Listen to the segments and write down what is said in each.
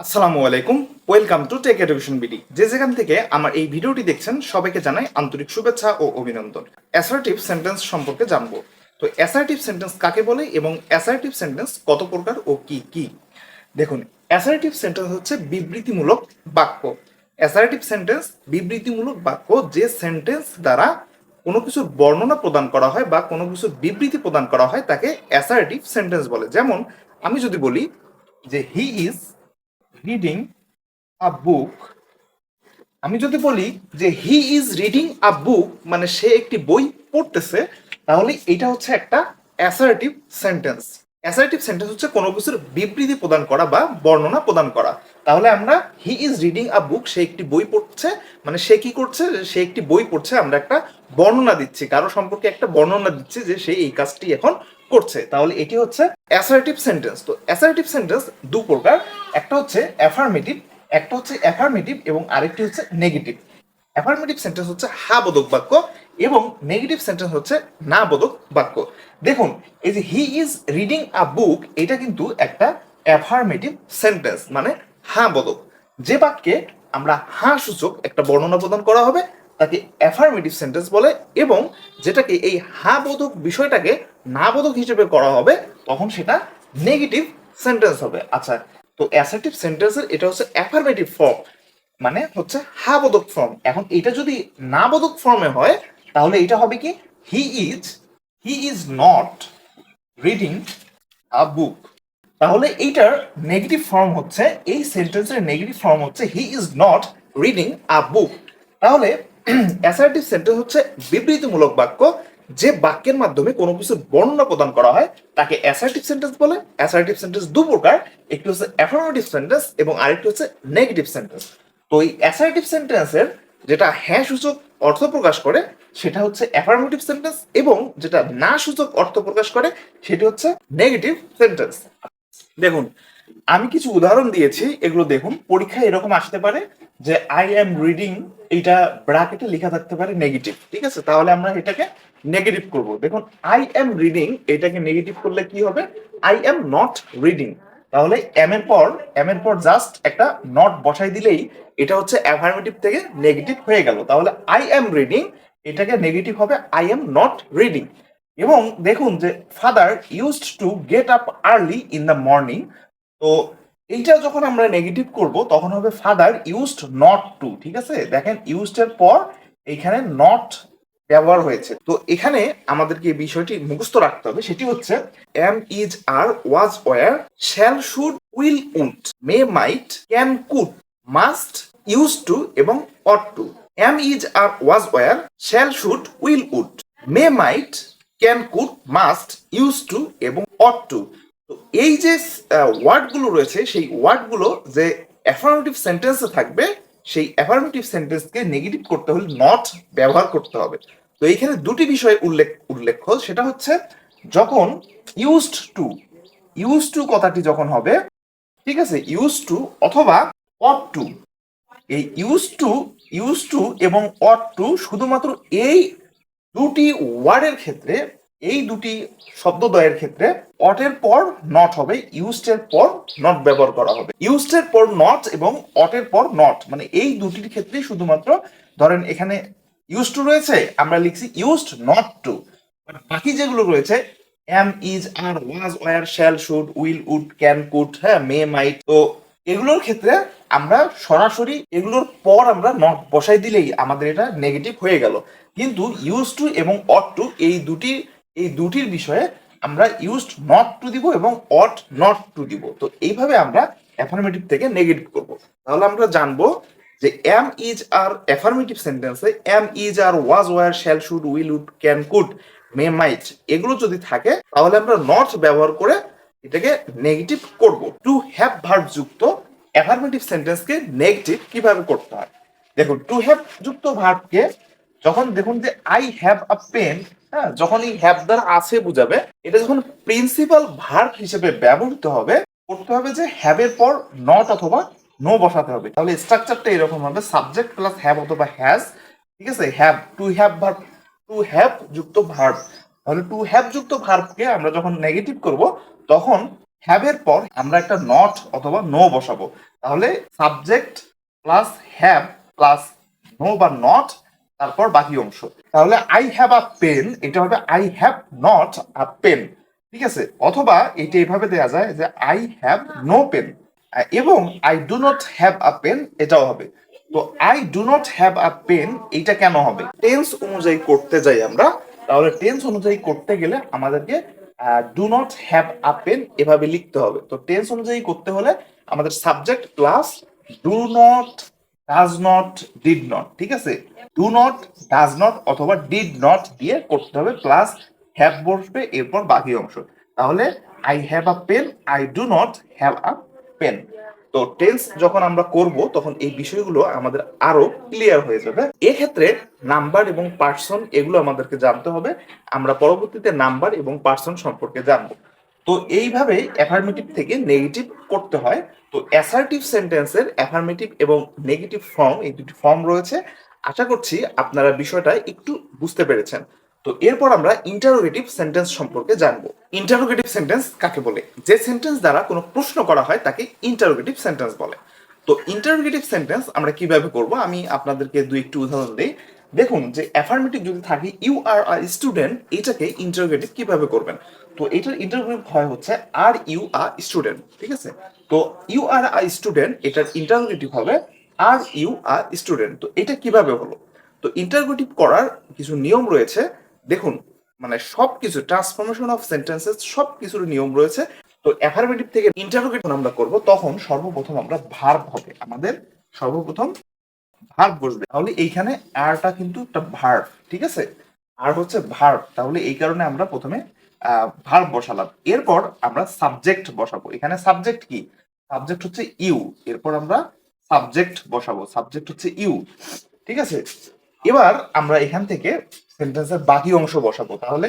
আসসালামু আলাইকুম, welcome to Tech Education BD. যে যেখান থেকে আমার এই ভিডিওটি দেখছেন, সবাইকে জানাই আন্তরিক শুভেচ্ছা ও অভিনন্দন। অ্যাসার্টিভ সেন্টেন্স সম্পর্কে জানব। তো অ্যাসার্টিভ সেন্টেন্স কাকে বলে এবং অ্যাসার্টিভ সেন্টেন্স কত প্রকার ও কি কি? দেখুন অ্যাসার্টিভ সেন্টেন্স হচ্ছে বিবৃতিমূলক বাক্য। অ্যাসার্টিভ সেন্টেন্স বিবৃতিমূলক বাক্য যে সেন্টেন্স দ্বারা কোনো কিছুর বর্ণনা প্রদান করা হয় বা কোনো কিছুর বিবৃতি প্রদান করা হয়, তাকে অ্যাসার্টিভ সেন্টেন্স বলে। যেমন, আমি যদি বলি যে হি ইজ রিডিং আ বুক আমি যদি বলি যে হি ইজ রিডিং আ বুক মানে সে একটি বই পড়তেছে, তাহলে এটা হচ্ছে একটা অ্যাসার্টিভ সেন্টেন্স অ্যাসার্টিভ সেন্টেন্স হচ্ছে কোনো কিছুর বিবৃতি প্রদান করা বা বর্ণনা প্রদান করা। তাহলে আমরা হি ইজ রিডিং আ বুক সে একটি বই পড়ছে মানে সে কি করছে, সে একটি বই পড়ছে, আমরা একটা বর্ণনা দিচ্ছি, কারও সম্পর্কে একটা বর্ণনা দিচ্ছি যে সে এই কাজটি এখন করছে। তাহলে এটি হচ্ছে অ্যাসার্টিভ সেন্টেন্স তো অ্যাসার্টিভ সেন্টেন্স দু প্রকার, একটা হচ্ছে অ্যাফার্মেটিভ একটা হচ্ছে অ্যাফার্মেটিভ এবং আরেকটি হচ্ছে নেগেটিভ অ্যাফার্মেটিভ সেন্টেন্স হচ্ছে হা বোধক বাক্য এবং নেগেটিভ সেন্টেন্স হচ্ছে না বোধক বাক্য দেখুন, এই যে হি ইজ রিডিং আ বুক এটা কিন্তু একটা অ্যাফার্মেটিভ সেন্টেন্স মানে হা বোধক যে বাক্যে আমরা হা সূচক একটা বর্ণনা প্রদান করা হবে, তাকে অ্যাফার্মেটিভ সেন্টেন্স বলে এবং যেটাকে এই হা বোধক বিষয়টাকে না বোধক হিসেবে করা হবে, তখন সেটা নেগেটিভ সেন্টেন্স হবে। আচ্ছা তো অ্যাসার্টিভ সেন্টেন্সের এটা হচ্ছে অ্যাফার্মেটিভ ফর্ম মানে হচ্ছে হা বোধক ফর্ম এখন এটা যদি না বোধক ফর্মে হয় তাহলে এটা হবে কি? He is he is not reading a book তাহলে এইটার নেগেটিভ ফর্ম হচ্ছে, এই সেন্টেন্সের নেগেটিভ ফর্ম হচ্ছে he is not reading a book তাহলে অ্যাসার্টিভ সেন্টেন্স হচ্ছে বিবৃতিমূলক বাক্য, যে বাক্যের মাধ্যমে কোনো কিছু বর্ণনা প্রদান করা হয়, তাকে অ্যাসার্টিভ সেন্টেন্স বলে। অ্যাসার্টিভ সেন্টেন্স দু প্রকার, একটি হচ্ছে অ্যাফার্মেটিভ সেন্টেন্স এবং আরেকটি হচ্ছে নেগেটিভ সেন্টেন্স তো এই অ্যাসার্টিভ সেন্টেন্সের যেটা হ্যাঁ সূচক অর্থ প্রকাশ করে সেটা হচ্ছে অ্যাফার্মেটিভ সেন্টেন্স এবং যেটা না সূচক অর্থ প্রকাশ করে, সেটি হচ্ছে নেগেটিভ সেন্টেন্স দেখুন, আমি কিছু উদাহরণ দিয়েছি, এগুলো দেখুন, পরীক্ষায় এরকম আসতে পারে যে আই এম রিডিং এটা ব্র্যাকেটে লেখা থাকতে পারে নেগেটিভ ঠিক আছে? তাহলে আমরা এটাকে নেগেটিভ করব। দেখুন আই এম রিডিং এটাকে নেগেটিভ করলে কি হবে? আই এম নট রিডিং তাহলে এম এর পর এম এর পর জাস্ট একটা নট বসাই দিলেই এটা হচ্ছে অ্যাফার্মেটিভ থেকে নেগেটিভ হয়ে গেল। তাহলে আই এম রিডিং এটাকে নেগেটিভ হবে আই এম নট রিডিং এবং দেখুন যে father used to get up early in the morning তো এইটা যখন আমরা নেগেটিভ করব, তখন হবে ফাদার ইউজড নট টু ঠিক আছে? দেখেন ইউজড এর পর এখানে নট ব্যবহার হয়েছে। তো এখানে আমাদেরকে এই বিষয়টি মুখস্থ রাখতে হবে, সেটি হচ্ছে am is are was were shall should will would may might can could must use to এবং ought to am is are was were shall should will would may might can could must use to এবং ought to তো এই যে ওয়ার্ডগুলো রয়েছে, সেই ওয়ার্ডগুলো যে অ্যাফার্মেটিভ সেন্টেন্সে থাকবে, সেই অ্যাফার্মেটিভ সেন্টেন্সকে নেগেটিভ করতে হলে নট ব্যবহার করতে হবে। তো এইখানে দুটি বিষয় উল্লেখ উল্লেখ্য সেটা হচ্ছে যখন ইউজড টু ইউজ টু কথাটি যখন হবে, ঠিক আছে ইউজ টু অথবা অট টু এই ইউজ টু ইউজ টু এবং অট টু শুধুমাত্র এই দুটি ওয়ার্ডের ক্ষেত্রে, এই দুটি শব্দদ্বয়ের ক্ষেত্রে অটের পর নট হবে ইউজড এর পর নট ব্যবহার করা হবে। ইউজড এর পর নট এবং অটের পর নট মানে এই দুটির ক্ষেত্রে শুধুমাত্র ধরেন এখানে ইউজ টু রয়েছে, আমরা লিখছি ইউজড নট টু বাকি যেগুলো রয়েছে am is are was were shall should will would can could হ্যাঁ মে মাইট তো এগুলোর ক্ষেত্রে আমরা সরাসরি এগুলোর পর আমরা নট বসাই দিলেই আমাদের এটা নেগেটিভ হয়ে গেল। কিন্তু ইউজ টু এবং অট টু এই দুটি, এই দুটির বিষয়ে আমরা ইউজড নট টু দিব এবং অট নট টু দিব। তো এইভাবে আমরা অ্যাফার্মেটিভ থেকে নেগেটিভ করব। তাহলে আমরা জানব যে এম ইজ আর অ্যাফার্মেটিভ সেন্টেন্সে am is are was were shall should will would can could may might এগুলো যদি থাকে, তাহলে আমরা নট ব্যবহার করে এটাকে নেগেটিভ করব। টু হ্যাভ ভার্ব যুক্ত অ্যাফার্মেটিভ সেন্টেন্সকে নেগেটিভ কীভাবে করতে হয়? দেখুন টু হ্যাভ যুক্ত ভার্বকে যখন দেখুন যে আই হ্যাভ আ পেন হ্যাঁ যখন এই হ্যাভ দ্বারা আছে বুঝাবে, এটা যখন প্রিন্সিপাল ভার্ব হিসেবে ব্যবহৃত হবে, করতে হবে যে হ্যাভ এর পর নট অথবা নো বসাতে হবে। তাহলে স্ট্রাকচারটা এরকম হবে সাবজেক্ট প্লাস হ্যাভ অথবা হ্যাজ ঠিক আছে? Have to have verb to have যুক্ত ভার্ব তাহলে টু হ্যাভ যুক্ত ভার্বকে আমরা যখন নেগেটিভ করব, তখন হ্যাভ এর পর আমরা একটা নট অথবা নো বসাবো। তাহলে subject plus have plus no বা নট তারপর বাকি অংশ। তাহলে আই হ্যাভ আ পেন এটা হবে I have not a pen ঠিক আছে? অথবা এটা এইভাবে দেওয়া যায় যে আই হ্যাভ নো পেন এবং I do not have a pen এটাও হবে। তো I do not have a pen এটা কেন হবে? টেন্স অনুযায়ী করতে যাই আমরা, তাহলে টেন্স অনুযায়ী করতে গেলে আমাদেরকে do not have a pen এভাবে লিখতে হবে। তো টেন্স অনুযায়ী করতে হলে আমাদের subject plus do not does not did not ঠিক আছে? ডু নট ডাজ নট অথবা ডিড নট দিয়ে করতে হবে প্লাস হ্যাভ বসবে এরপর বাকি অংশ। তাহলে I have a pen I do not have a pen তো টেন্স যখন আমরা করব, তখন এই বিষয়গুলো আমাদের আরও ক্লিয়ার হয়ে যাবে। এক্ষেত্রে নাম্বার এবং পার্সন এগুলো আমাদেরকে জানতে হবে। আমরা পরবর্তীতে নাম্বার এবং পার্সন সম্পর্কে জানব। তো এইভাবে অ্যাফার্মেটিভ থেকে নেগেটিভ করতে হয়। তো অ্যাসার্টিভ সেন্টেন্সের অ্যাফার্মেটিভ এবং নেগেটিভ ফর্ম এই দুটি ফর্ম রয়েছে। আশা করছি আপনারা বিষয়টা একটু বুঝতে পেরেছেন। তো এরপর আমরা ইন্টারোগেটিভ সেন্টেন্স সম্পর্কে জানব। ইন্টারোগেটিভ সেন্টেন্স কাকে বলে? যে সেন্টেন্স দ্বারা কোনো প্রশ্ন করা হয় তাকে ইন্টারোগেটিভ সেন্টেন্স বলে। তো ইন্টারোগেটিভ সেন্টেন্স আমরা কীভাবে করব? আমি আপনাদেরকে দুই একটু উদাহরণ দিই। দেখুন যে অ্যাফার্মেটিভ যদি থাকে ইউ আর আ স্টুডেন্ট এটাকে ইন্টারোগেটিভ কীভাবে করবেন? তো এটার ইন্টারোগেটিভ হয় হচ্ছে আর ইউ আ স্টুডেন্ট ঠিক আছে? তো ইউ আর আ স্টুডেন্ট এটার ইন্টারোগেটিভ হবে আর ইউ আ স্টুডেন্ট তো এটা কীভাবে হলো? তো ইন্টারোগেটিভ করার কিছু নিয়ম রয়েছে। দেখুন মানে সবকিছু ট্রান্সফরমেশন অফ সেন্টেন্সেস সব কিছুর নিয়ম রয়েছে। তো অ্যাফার্মেটিভ থেকে ইন্টারোগেটিভ আমরা করব, তখন সর্বপ্রথম আমরা ভার্ব হবে। আমাদের সর্বপ্রথম ভার্ব বসবে। তাহলে এইখানে আরটা কিন্তু একটা ভার্ব ঠিক আছে? আর হচ্ছে ভার্ব তাহলে এই কারণে আমরা প্রথমে ভার্ব বসালাম। এরপর আমরা সাবজেক্ট বসাবো। এখানে সাবজেক্ট কি? সাবজেক্ট হচ্ছে ইউ এরপর আমরা সাবজেক্ট বসাবো। সাবজেক্ট হচ্ছে ইউ ঠিক আছে? এবার আমরা এখান থেকে সেন্টেন্সের বাকি অংশ বসাবো। তাহলে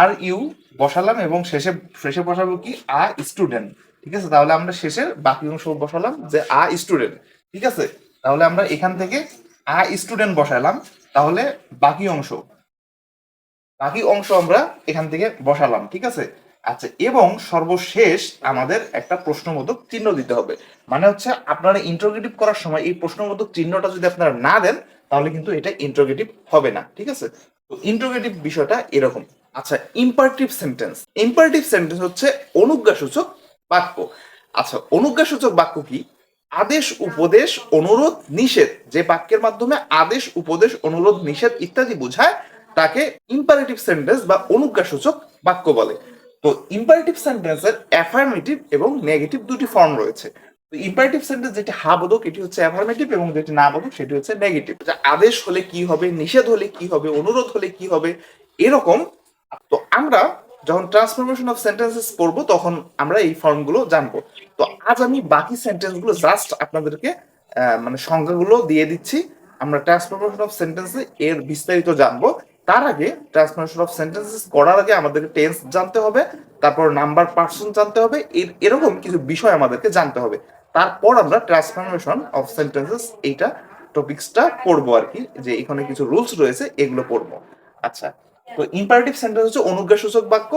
আর ইউ বসালাম এবং শেষে শেষে বসাবো কি? A student. ঠিক আছে? তাহলে আমরা শেষের বাকি অংশ বসালাম যে আ স্টুডেন্ট। ঠিক আছে? তাহলে আমরা এখান থেকে আ স্টুডেন্ট বসালাম। তাহলে বাকি অংশ। বাকি অংশ আমরা এখান থেকে বসালাম। ঠিক আছে? আচ্ছা এবং সর্বশেষ আমাদের একটা প্রশ্নবোধক চিহ্ন দিতে হবে। মানে হচ্ছে আপনারা ইন্টারোগেটিভ করার সময় এই প্রশ্নবোধক চিহ্নটা যদি আপনারা না দেন, তাহলে কিন্তু এটা ইন্টারোগেটিভ হবে না। ঠিক আছে? তো ইন্টারোগেটিভ বিষয়টা এরকম। আচ্ছা ইম্পারেটিভ সেন্টেন্স ইম্পারেটিভ সেন্টেন্স হচ্ছে অনুজ্ঞাসূচক বাক্য। আচ্ছা অনুজ্ঞাসূচক বাক্য কি? আদেশ, উপদেশ, অনুরোধ, নিষেধ। যে বাক্যের মাধ্যমে আদেশ, উপদেশ, অনুরোধ, নিষেধ ইত্যাদি বোঝায়, তাকে ইম্পারেটিভ সেন্টেন্স বা অনুজ্ঞাসূচক বাক্য বলে। তো ইম্পারেটিভ সেন্টেন্সের অ্যাফার্মেটিভ এবং নেগেটিভ দুটি ফর্ম রয়েছে। ইম্পারেটিভ সেন্টেন্স যেটি হা এটি হচ্ছে অ্যাফার্মেটিভ এবং যেটি না বোধক, সেটি হচ্ছে নেগেটিভ আদেশ হলে কি হবে, নিষেধ হলে কি হবে, অনুরোধ হলে কি হবে, এরকম। তো আমরা যখন ট্রান্সফরমেশন অফ সেন্টেন্সেস পড়ব, তখন আমরা এই ফর্মগুলো জানব। তো আজ আমি বাকি সেন্টেন্সগুলো জাস্ট আপনাদেরকে মানে সংজ্ঞাগুলো দিয়ে দিচ্ছি। আমরা ট্রান্সফরমেশন অফ সেন্টেন্সে এর বিস্তারিত জানব। তার আগে ট্রান্সফরমেশন অফ সেন্টেন্সেস করার আগে আমাদেরকে টেন্স জানতে হবে, তারপর নাম্বার পার্সন জানতে হবে। এর, এরকম কিছু বিষয় আমাদেরকে জানতে হবে। তারপর আমরা ট্রান্সফরমেশন অফ সেন্টেন্সেস এইটা টপিক্সটা পড়ব আর কি, যে এখানে কিছু রুলস রয়েছে, এগুলো পড়ব। আচ্ছা তো ইম্পারেটিভ সেন্টেন্স হচ্ছে অনুজ্ঞাসূচক বাক্য।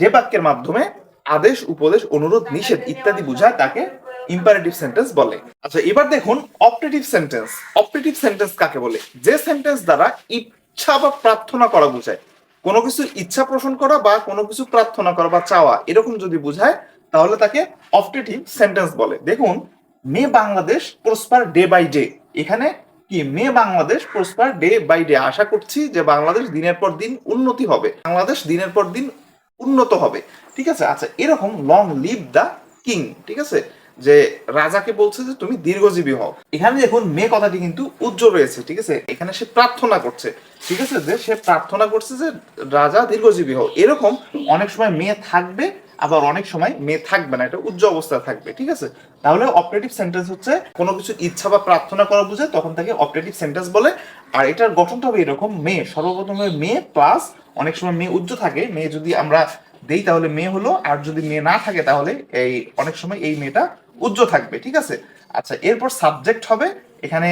যে বাক্যের মাধ্যমে আদেশ, উপদেশ, অনুরোধ, নিষেধ ইত্যাদি বোঝায় তাকে ইম্পারেটিভ সেন্টেন্স বলে। আচ্ছা এবার দেখুন অপটেটিভ সেন্টেন্স অপটেটিভ সেন্টেন্স কাকে বলে? যে সেন্টেন্স দ্বারা ইচ্ছা বা প্রার্থনা করা বোঝায়। কোনো কিছু ইচ্ছা পোষণ করা বা কোনো কিছু প্রার্থনা করা বা চাওয়া, এরকম যদি বোঝায় তাহলে তাকে অপটেটিভ সেন্টেন্স বলে। দেখুন, may Bangladesh prosper day by day. এখানে কি? May Bangladesh prosper day by day. আশা করছি যে বাংলাদেশ দিনের পর দিন উন্নতি হবে। বাংলাদেশ দিনের পর দিন উন্নত হবে। ঠিক আছে? আচ্ছা এরকম লং লিভ দ্য কিং ঠিক আছে? যে রাজাকে বলছে যে তুমি দীর্ঘজীবী হও। এখানে দেখুন, মে কথাটি কিন্তু উজ্জ্বল রয়েছে, ঠিক আছে? এখানে সে প্রার্থনা করছে। ঠিক আছে? যে সে প্রার্থনা করছে যে রাজা দীর্ঘজীবী হও এরকম অনেক সময় মেয়ে থাকবে আবার অনেক সময় মেয়ে থাকবে না, এটা উজ্জ্বল অবস্থায় থাকবে, ঠিক আছে? তাহলে অপারেটিভ সেন্টেন্স হচ্ছে কোনো কিছু ইচ্ছা বা প্রার্থনা করা বুঝে তখন তাকে অপারেটিভ সেন্টেন্স বলে। আর এটার গঠনটা হবে এরকম, মেয়ে, সর্বপ্রথমে মেয়ে প্লাস অনেক সময় মেয়ে উজ্জ্ব থাকে, মেয়ে যদি আমরা দেই তাহলে মেয়ে হলো, আর যদি মেয়ে না থাকে তাহলে এই অনেক সময় এই মেয়েটা উজ্জ্ব থাকবে, ঠিক আছে? আচ্ছা এরপর সাবজেক্ট হবে, এখানে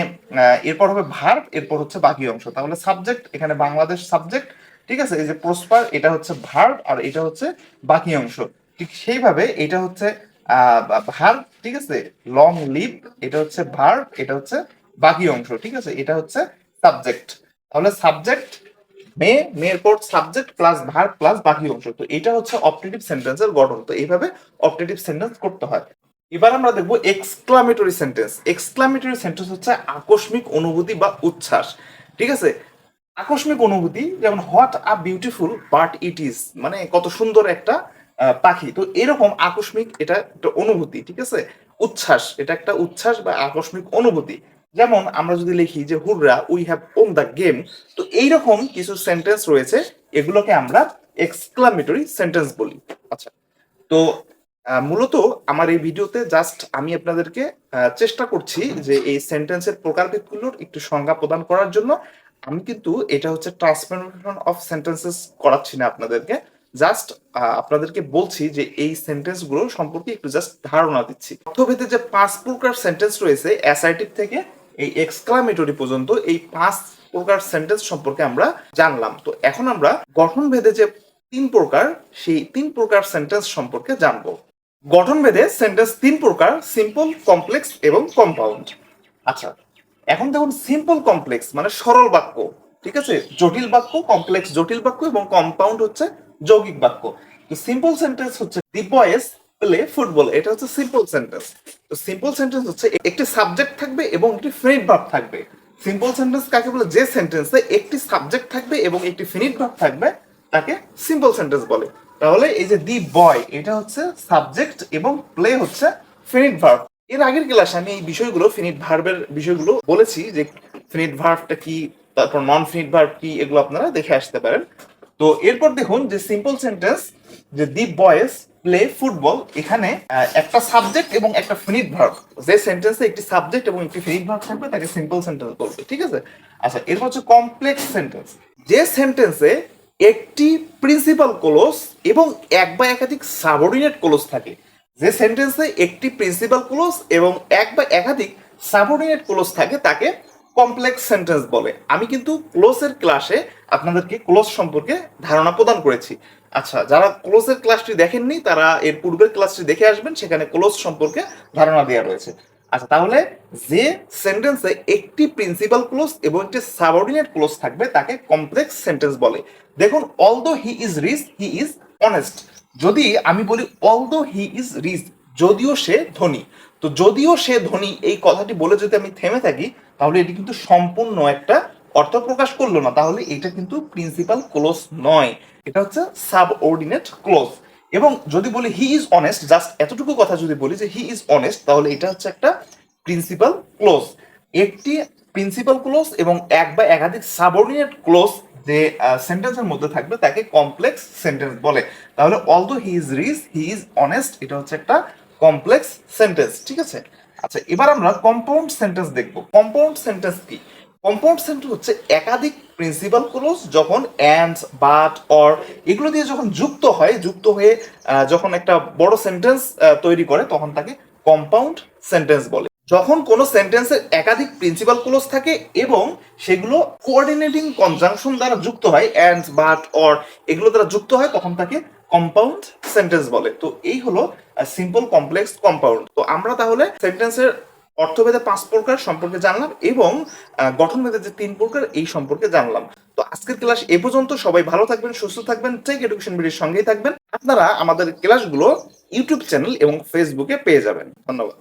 এরপর হবে ভার্ব এরপর হচ্ছে বাকি অংশ। তাহলে সাবজেক্ট এখানে বাংলাদেশ সাবজেক্ট ঠিক আছে? এই যে প্রসপার এটা হচ্ছে ভার্ব আর এটা হচ্ছে বাকি অংশ। ঠিক সেইভাবে এটা হচ্ছে ভার ঠিক আছে? লং লিভ এটা হচ্ছে ভার এটা হচ্ছে বাকি অংশ, ঠিক আছে? এটা হচ্ছে সাবজেক্ট। তাহলে সাবজেক্ট, মে, মেয়ের পর সাবজেক্ট প্লাস ভার প্লাস বাকি অংশ। তো এটা হচ্ছে অপটেটিভ সেন্টেন্সের গঠন। তো এইভাবে অপটেটিভ সেন্টেন্স করতে হয়। এবার আমরা দেখব এক্সক্লামেটরি সেন্টেন্স। এক্সক্লামেটরি সেন্টেন্স হচ্ছে আকস্মিক অনুভূতি বা উচ্ছ্বাস, ঠিক আছে? আকস্মিক অনুভূতি যেমন what a beautiful but it is মানে কত সুন্দর একটা পাখি। তো এরকম আকস্মিক এটা একটা অনুভূতি, ঠিক আছে? উচ্ছ্বাস, এটা একটা উচ্ছ্বাস বা আকস্মিক অনুভূতি। যেমন আমরা যদি লিখি যে, hurrah we have won the game তো এইরকম কিছু সেন্টেন্স রয়েছে, এগুলোকে আমরা এক্সক্লামেটরি সেন্টেন্স বলি। আচ্ছা তো মূলত আমার এই ভিডিওতে জাস্ট আমি আপনাদেরকে চেষ্টা করছি যে এই সেন্টেন্সের প্রকারভেদগুলোর একটু সংজ্ঞা প্রদান করার জন্য। আমি কিন্তু এটা হচ্ছে ট্রান্সফরমেশন অফ সেন্টেন্সেস করাচ্ছি না আপনাদেরকে। জাস্ট আপনাদেরকে বলছি যে এই সেন্টেন্সগুলো সম্পর্কে একটু জাস্ট ধারণা দিচ্ছি। অর্থভেদে যে পাঁচ প্রকার সেন্টেন্স রয়েছে অ্যাসার্টিভ থেকে এই এক্সক্লামেটরি পর্যন্ত এই পাঁচ প্রকার সেন্টেন্স সম্পর্কে আমরা জানলাম। তো এখন আমরা গঠন ভেদে যে তিন প্রকার, সেই তিন প্রকার সেন্টেন্স সম্পর্কে জানব। গঠনভেদে সেন্টেন্স তিন প্রকার সিম্পল কমপ্লেক্স এবং কম্পাউন্ড আচ্ছা এখন দেখুন সিম্পল কমপ্লেক্স মানে সরল বাক্য, ঠিক আছে? জটিল বাক্য কমপ্লেক্স জটিল বাক্য এবং কম্পাউন্ড হচ্ছে যৌগিক বাক্য। সিম্পল সেন্টেন্স হচ্ছে দি বয়েজ প্লে ফুটবল এটা হচ্ছে সিম্পল সেন্টেন্স তো সিম্পল সেন্টেন্স হচ্ছে একটি সাবজেক্ট থাকবে এবং একটি ফিনিট ভার্ব থাকবে। সিম্পল সেন্টেন্স কাকে বলে? যে সেন্টেন্সে একটি সাবজেক্ট থাকবে এবং একটি ফিনিট ভার্ব থাকবে, তাকে সিম্পল সেন্টেন্স বলে। তাহলে এই যে দি বয় এটা হচ্ছে সাবজেক্ট এবং প্লে হচ্ছে ফিনিট ভার্ব এর আগের ক্লাসে আমি এই বিষয়গুলো ফিনিট ভার্বের বিষয়গুলো বলেছি যে ফিনিট ভার্বটা কি, তারপর নন ফিনিট ভার্ব কি, এগুলো আপনারা দেখে আসতে পারেন। তো এরপর দেখুন যে সিম্পল সেন্টেন্স যে দি বয়েজ প্লে ফুটবল এখানে একটা সাবজেক্ট এবং একটা ফিনিট ভার্ব যে সেন্টেন্সে একটি সাবজেক্ট এবং একটি ফিনিট ভার্ব থাকবে, তাকে সিম্পল সেন্টেন্স বলবে, ঠিক আছে? আচ্ছা এরপর হচ্ছে কমপ্লেক্স সেন্টেন্স যে সেন্টেন্সে একটি প্রিন্সিপাল ক্লোজ এবং এক বা একাধিক সাবঅর্ডিনেট ক্লোজ থাকে। যে সেন্টেন্সে একটি প্রিন্সিপাল ক্লোজ এবং এক বা একাধিক সাবঅর্ডিনেট ক্লোজ থাকে, তাকে কমপ্লেক্স সেন্টেন্স বলে। আমি কিন্তু ক্লোজের ক্লাসে আপনাদেরকে ক্লোজ সম্পর্কে ধারণা প্রদান করেছি। আচ্ছা যারা ক্লোজের ক্লাসটি দেখেননি, তারা এর পূর্বের ক্লাসটি দেখে আসবেন, সেখানে ক্লোজ সম্পর্কে ধারণা দেওয়া রয়েছে। আচ্ছা তাহলে যে সেন্টেন্সে একটি প্রিন্সিপাল ক্লোজ এবং একটি সাবঅর্ডিনেট ক্লোজ থাকবে, তাকে কমপ্লেক্স সেন্টেন্স বলে। দেখুন although he is rich he is honest যদি আমি বলি অল দো হি ইজ রিচ যদিও সে ধনী। তো যদিও সে ধনী, এই কথাটি বলে যদি আমি থেমে থাকি তাহলে এটি কিন্তু সম্পূর্ণ একটা অর্থ প্রকাশ করল না। তাহলে এটা কিন্তু প্রিন্সিপাল ক্লোজ নয়। এটা হচ্ছে সাবঅর্ডিনেট ক্লোজ এবং যদি বলি হি ইজ অনেস্ট জাস্ট এতটুকু কথা যদি বলি যে হি ইজ অনেস্ট তাহলে এটা হচ্ছে একটা প্রিন্সিপাল ক্লোজ একটি প্রিন্সিপাল ক্লোজ এবং এক বা একাধিক সাবঅর্ডিনেট ক্লোজ যে সেন্টেন্সের মধ্যে থাকবে, তাকে কমপ্লেক্স সেন্টেন্স বলে। তাহলে although he is rich he is honest এটা হচ্ছে একটা কমপ্লেক্স সেন্টেন্স ঠিক আছে? আচ্ছা এবার আমরা কম্পাউন্ড সেন্টেন্স দেখব। কম্পাউন্ড সেন্টেন্স কি? কম্পাউন্ড সেন্টেন্স হচ্ছে একাধিক প্রিন্সিপাল ক্লোজ যখন অ্যান্ড বাট অর এগুলো দিয়ে যখন যুক্ত হয়, যুক্ত হয়ে যখন একটা বড় সেন্টেন্স তৈরি করে, তখন তাকে কম্পাউন্ড সেন্টেন্স বলে। যখন কোনো সেন্টেন্সের একাধিক প্রিন্সিপাল ক্লোজ থাকে এবং সেগুলো কোঅর্ডিনেটিং কনজাংশন দ্বারা যুক্ত হয় অ্যান্ড বাট অর এগুলো দ্বারা যুক্ত হয়, তখন তাকে কম্পাউন্ড সেন্টেন্স বলে। তো এই হলো সিম্পল কমপ্লেক্স কম্পাউন্ড তো আমরা তাহলে সেন্টেন্সের অর্থভেদে পাঁচ প্রকার সম্পর্কে জানলাম এবং গঠনভেদে যে তিন প্রকার, এই সম্পর্কে জানলাম। তো আজকের ক্লাস এ পর্যন্ত সবাই ভালো থাকবেন, সুস্থ থাকবেন টেক এডুকেশন বিডির সঙ্গেই থাকবেন। আপনারা আমাদের ক্লাসগুলো ইউটিউব চ্যানেল এবং ফেসবুকে পেয়ে যাবেন। ধন্যবাদ।